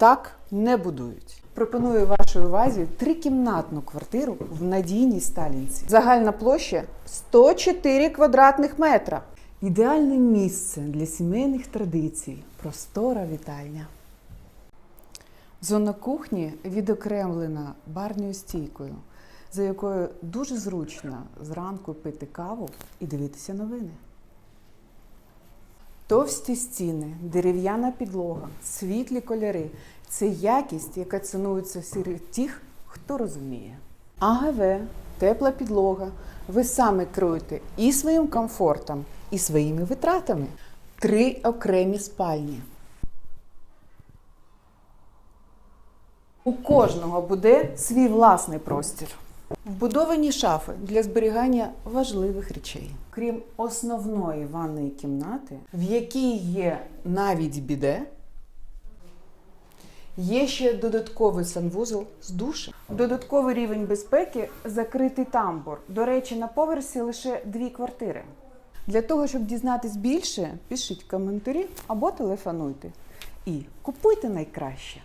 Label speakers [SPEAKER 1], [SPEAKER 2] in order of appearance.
[SPEAKER 1] Так не будують. Пропоную вашій увазі трикімнатну квартиру в надійній Сталінці. Загальна площа 104 квадратних метра. Ідеальне місце для сімейних традицій, простора вітальня. Зона кухні відокремлена барною стійкою, за якою дуже зручно зранку пити каву і дивитися новини. Товсті стіни, дерев'яна підлога, світлі кольори це якість, яка цінується серед тих, хто розуміє. АГВ, тепла підлога. Ви саме керуєте і своїм комфортом, і своїми витратами. Три окремі спальні. У кожного буде свій власний простір. Вбудовані шафи для зберігання важливих речей. Крім основної ванної кімнати, в якій є навіть біде, є ще додатковий санвузол з душем. Додатковий рівень безпеки закритий тамбур. До речі, на поверсі лише дві квартири. Для того, щоб дізнатись більше, пишіть коментарі або телефонуйте. І купуйте найкраще.